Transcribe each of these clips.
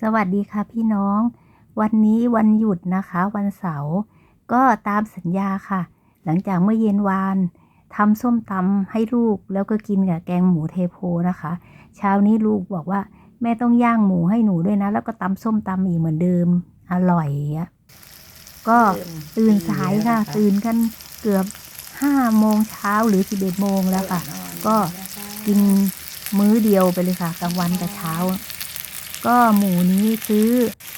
สวัสดีค่ะพี่น้อง วันนี้วันหยุดนะคะ วันเสาร์ก็ตามสัญญาค่ะ หลังจากเมื่อเย็นวานทำส้มตำให้ลูกแล้วก็กินกับแกงหมูเทโพนะคะ เช้านี้ลูกบอกว่า แม่ต้องย่างหมูให้หนูด้วยนะ แล้วก็ตำส้มตำอีกเหมือนเดิม อร่อยอะก็ตื่นสายค่ะ ตื่นกันเกือบห้าโมงเช้าหรือสิบเอ็ดโมงแล้วค่ะ ก็กินมื้อเดียวไปเลยค่ะกลางวันกับเช้า ก็หมูนี้ซื้อ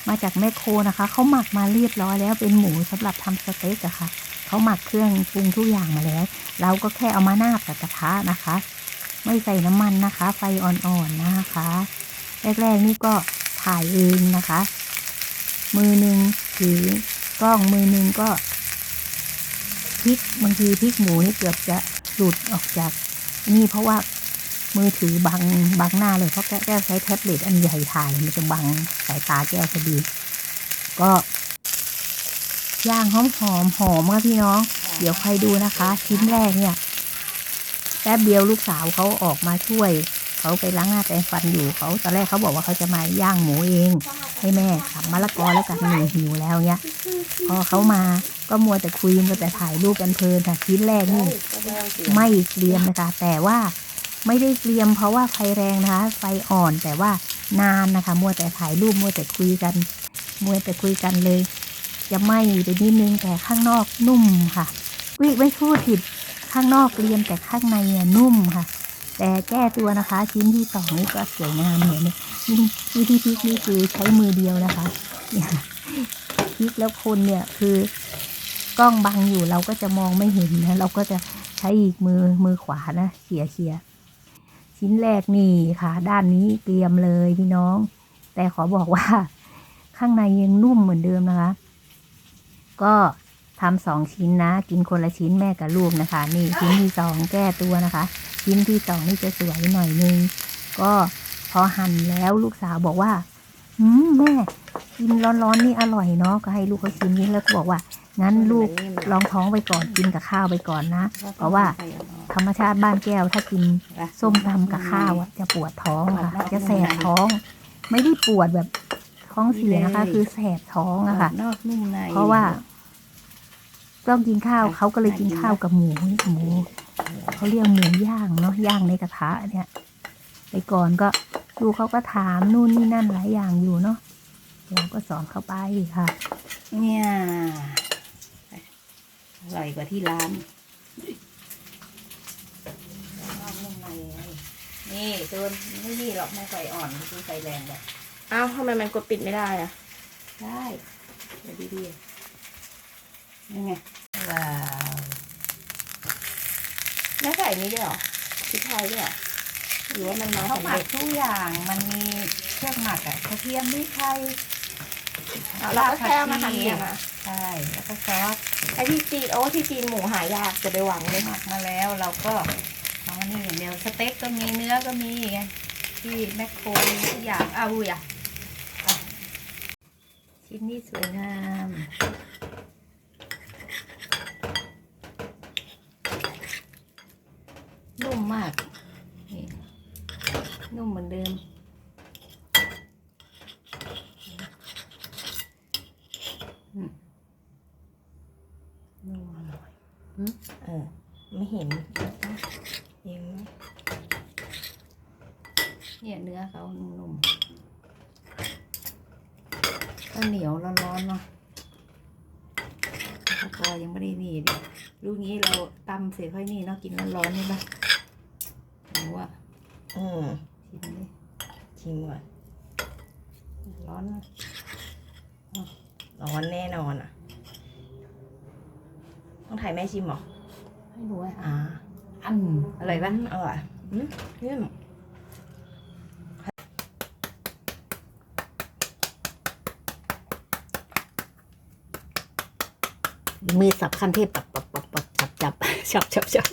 มาจากแมคโคนะคะ เขาหมักมาเรียบร้อยแล้วเป็นหมูสำหรับทำสเต็กอะค่ะเขาหมักเครื่องปรุงทุกอย่างมาแล้ว เราก็แค่เอามาหน้ากับกระทะนะคะ ไม่ใส่น้ำมันนะคะ ไฟอ่อนๆนะคะ แรกๆนี่ก็ถ่ายเองนะคะ มือหนึ่งถือกล้องมือหนึ่งก็พลิกบางทีพลิกหมูนี่เกือบจะหลุดออกจากนี่เพราะว่า มือถือบังบังหน้าเลยเพราะแก้วแก้ใช้แท็บเล็ตอันใหญ่ถ่ายมันจะบังสายตาแก้วพอดี ก็ย่างหอมหอมหอมค่ะพี่น้อง เดี๋ยวใครดูนะคะ ชิ้นแรกเนี่ยแป๊บเดียวลูกสาวเขาออกมาช่วย เขาไปล้างหน้าแปรงฟันอยู่เขาตอนแรกเขาบอกว่าเขาจะมาย่างหมูเอง ให้แม่สับมะละกอแล้วกันหนูหิวแล้วเนี่ยพอเขามาก็มัวแต่คุยมัวแต่ถ่ายรูปกันเพลินค่ะชิ้นแรกนี่ไม่เรียมนะคะ แต่ว่า ไม่ได้เกรียมเพราะว่าไฟแรงนะคะ ไฟอ่อนแต่ว่านานนะคะ มัวแต่ถ่ายรูปมัวแต่คุยกัน มัวแต่คุยกันเลย จะไหม้ไปนิดนึงแต่ข้างนอกนุ่มค่ะวิไม่พูดผิดข้างนอกเรียมแต่ข้างในเนี่ยนุ่มค่ะ แต่แก้ตัวนะคะ ชิ้นที่สองนี่ก็สวยงามเหมือนนี่นี่ที่พลิกนี่คือใช้มือเดียวนะคะเนี่ยพลิกแล้วคนเนี่ยคือกล้องบังอยู่เราก็จะมองไม่เห็นนะ เราก็จะใช้อีกมือมือขวานะเขี่ยเขี่ย ชิ้นแรกนี่ค่ะ ด้านนี้เตรียมเลยพี่น้อง แต่ขอบอกว่า ข้างในยังนุ่มเหมือนเดิมนะคะ ก็ทำสองชิ้นนะ กินคนละชิ้นแม่กับลูกนะคะ นี่ชิ้นที่สองแก้ตัวนะคะ ชิ้นที่สองนี่จะสวยหน่อยนึง ก็พอหั่นแล้วลูกสาวบอกว่าอืมแม่กินร้อนๆนี่อร่อยเนาะก็ให้ลูกเขาชิมนี้แล้วก็บอกว่างั้นลูกลองท้องไปก่อนกินกับข้าวไปก่อนนะ เพราะว่า ธรรมชาติบ้านแก้ว ถ้ากินส้มตำกับข้าวอะจะปวดท้องค่ะ จะแสบท้อง ไม่ได้ปวดแบบท้องเสียนะคะ คือแสบท้องอะค่ะนอกนุ่มในเพราะว่าต้องกินข้าวเขาก็เลยกินข้าวกับหมูหมูเขาเรียกหมูย่างเนาะย่างในกระทะเนี่ยไปก่อนก็ลูกเขาก็ถามนู่นนี่นั่นหลายอย่างอยู่เนาะเราก็สอนเข้าไปค่ะ เนี่ยอร่อยกว่าที่ร้านนอกนุ่มในไง นี่โดนไม่นี่หรอกไม่ไฟอ่อนคือไฟแรงแบบอ้าวทำไมมันกดปิดไม่ได้อะได้เดี๋ยวดีๆนี่ไงว้าวแล้วใส่นี้ด้วยเหรอพริกไทยด้วยเหรอหรือว่ามันมาเขาสำหมัเร็กจทุกอย่างมันมีเครื่องหมักอะกระเทียมพริกไทยอ๋อเราก็แค่เอามาหั่นเนี่ยนะใช่แล้วก็ซอสไอที่จีนโอ้ที่จีนหมูหายากจะไปหวังเลยหมักมาแล้วเราก็เอาอันนี่อย่างเดียวสเต็กก็มีเนื้อก็มีไงที่แมคโครมีทุกอย่างเอาอย่าอะชิ้นนี้สวยงามนุ่มมากนี่นุ่มเหมือนเดิมอืมนุ่มอร่อยเออ ไม่เห็นเห็นไหม เนี่ยเนื้อเขานุ่มๆ ก็เหนียวร้อนๆเนาะแล้วก็ยังไม่ได้นี่ดิลูกนี้เราตำเสร็จค่อยนี่เนาะกินร้อนๆใช่ปะหนูว่าอืมชิมดิชิมก่อนร้อนนะร้อนแน่นอนอะ ต้องถ่ายแม่ชิมเหรอให้หนูอะอ่าอันอร่อยปะอร่อยอืมนิ่มมือ สับขั้นเทพปับปับปับปับจับจับชับชับชับ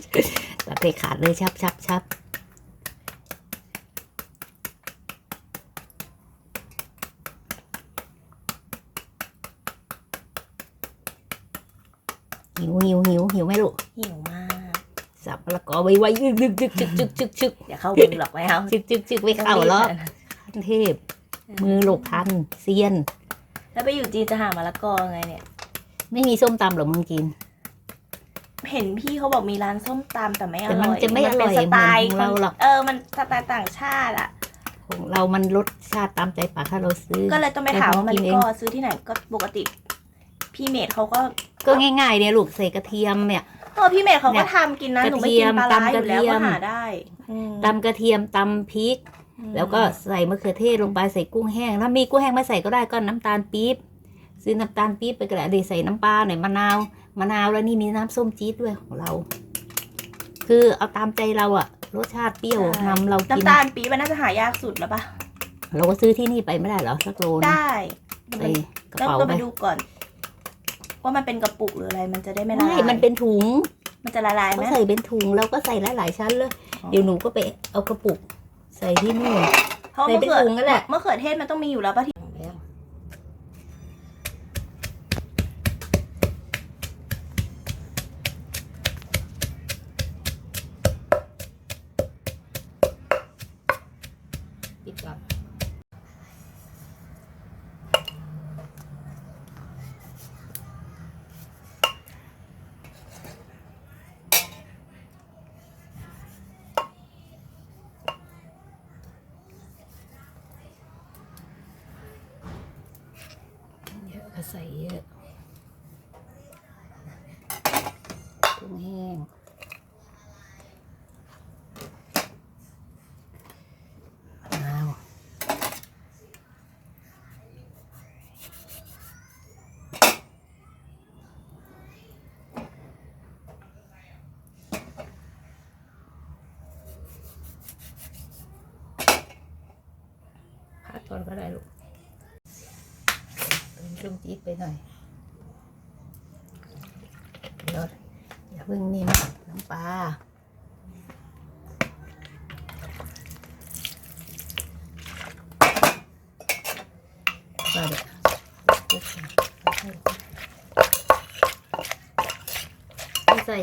ตัดไปขาดเลยชับชับชับหิวหิวหิวหิวไหมลูกหิวมาก สับมะละกอไวไวยึกยึกยึกจึกจึกจึกจึกอย่าเข้ามือหรอกไม่เอาจึกจึกจึกไม่เข้าหรอกขั้นเทพ มือหลกทันเซียน แล้วไปอยู่จีนจะหามะละกอไงเนี่ย ไม่มีส้มตำเหรอมึงกินเห็นพี่เขาบอกมีร้านส้มตำแต่ไม่อแต่มัร่นอยจะไม่อร่อยนเป็นสไตล์เหมือนของเราหรอก เออมันสไตล์ต่างชาติอะของเรามันรสชาติตามใจปากถ้าเราซื้อ ก็เลยต้องไปถามว่ามันกินเองก็ซื้อที่ไหนก็ปกติ พี่เมดเขาก็ ก็ง่ายๆเนี่ยลูกใส่กระเทียมเนี่ยเออพี่เมดเขาเนี่ก็ยทำกินนะหนูไม่กระเทีกิยนมปลาร้าอตำกระยู่แล้วเทียก็มหาได้อืมตำกระเทียมตำพริกอืมแล้วก็ใส่มะเขือเทศลงไปใส่กุ้งแห้ง ถ้ามีกุ้งแห้งไม่ใส่ก็ได้ก็น้ำตาลปี๊บ ซื้อน้ำตาลปี๊บไปกระดใส่น้ำปลาหน่อยมะนาวมะนาวแล้วนี่มีน้ำส้มจี๊ดด้วยของเรา คือเอาตามใจเราอะรสชาติเปรี้ยวนำเรากินน้ำตาลปี๊บมันน่าจะหายากสุดแล้วปะเราก็ซื้อที่นี่ไปไม่ได้เหรอสักโลนึงได้ใส่กระต้องเป๋าต้องไปไปดูก่อน ว่ามันเป็นกระปุกหรืออะไร มันจะได้ไม่ละไม่ลายมันเป็นถุง มันจะละลายไหมก็ใส่เป็นถุงเราก็ใส่หลายๆชั้นเลยอ๋อเดี๋ยวหนูก็ไปเอากระปุก ใส่ที่นู่นเพราะใส่มะเป็นเขือถุงนั่นแหละมะเขือเทศมันต้องมีอยู่แล้วปะที่ ปิดก่อนใส่เยอะกุ้งแห้งมะนาวพักก่อนก็ได้ลูก เติมเครื่องจี๊ด ไปหน่อยเดี๋ยวอย่าเพิ่งนิ่มน้ำปลาปลาเด็กไม่ใส่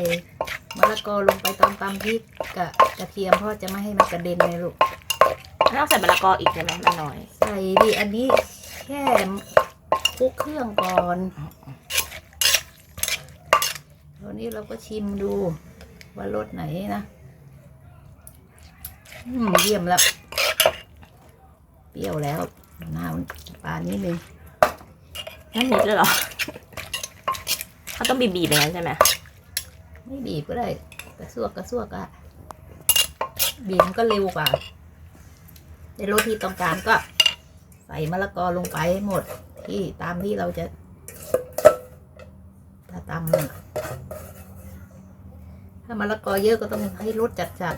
มะละกอลงไปตอนตำพริกกับกระเทียมเพราะจะไม่ให้มันกระเด็นเลยลูกไม่ต้องใส่มะละกออีกใช่ไหมมันน้อย ใส่ดิอันนี้แค่ คลุกเครื่องก่อนตอนนี้เราก็ชิมดู ว่ารสไหนนะอืมเยี่ยมแล้ว เปรี้ยวแล้วมะนาวปลานิดนึงนั่นนิดเลยเหรอเขาต้องบีบๆอย่างนั้นใช่ไหมไม่บีบก็ได้ กระซวกกระซวกอะบีบมันก็เร็วกว่าในรสที่ต้องการก็ใส่มะละกอลงไปให้หมด ที่ตามที่เราจะถ้าตำถ้ามะละกอเยอะก็ต้องให้รสจัด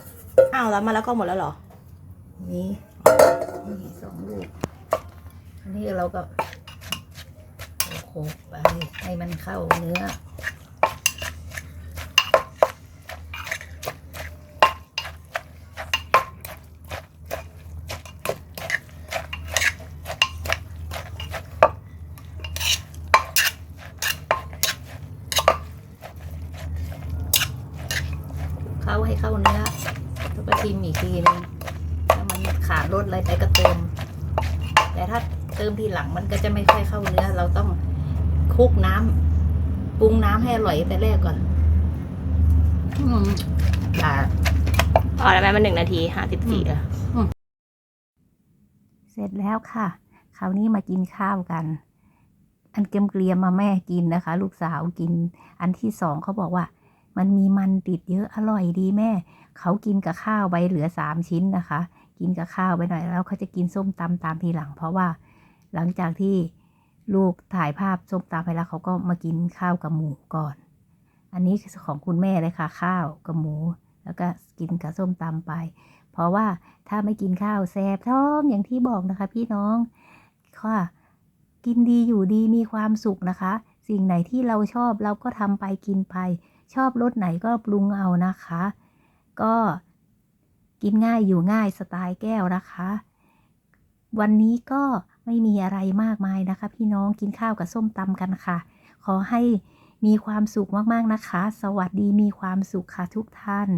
อ้าวแล้วมะละกอหมดแล้วเหรอ นี้นี่สองลูกอันนี้เราก็โขลกไปให้มันเข้าเนื้อ เข้าให้เข้าเนื้อแล้วก็ชิมอีก ทีนึงถ้ามันขาดรสอะไรไปก็เติม แต่ถ้าเติมทีหลังมันก็จะไม่ค่อยเข้าเนื้อ เราต้องคลุกน้ำปรุงน้ำให้อร่อยแต่แรกก่อนอืมอ่าพอแล้วไหมมันหนึ่งนาทีห้าสิบสี่อะเสร็จแล้วค่ะ คราวนี้มากินข้าวกัน อันเกมเกลียมๆมาแม่กินนะคะ ลูกสาวกิน อันที่สองเขาบอกว่า มันมีมันติดเยอะอร่อยดีแม่ เขากินกับข้าวไปเหลือสามชิ้นนะคะ กินกับข้าวไปหน่อยแล้วเขาจะกินส้มตำตามทีหลัง เพราะว่าหลังจากที่ลูกถ่ายภาพส้มตำไปแล้วเขาก็มากินข้าวกับหมูก่อน อันนี้ของคุณแม่เลยค่ะ ข้าวกับหมู แล้วก็กินกับส้มตำไป เพราะว่าถ้าไม่กินข้าวแสบท้องอย่างที่บอกนะคะ พี่น้องค่ะกินดีอยู่ดีมีความสุขนะคะ สิ่งไหนที่เราชอบเราก็ทำไปกินไป ชอบรสไหนก็ปรุงเอานะคะ ก็กินง่ายอยู่ง่ายสไตล์แก้วนะคะ วันนี้ก็ไม่มีอะไรมากมายนะคะ พี่น้องกินข้าวกับส้มตำกันค่ะ ขอให้มีความสุขมากๆนะคะ สวัสดีมีความสุขค่ะทุกท่าน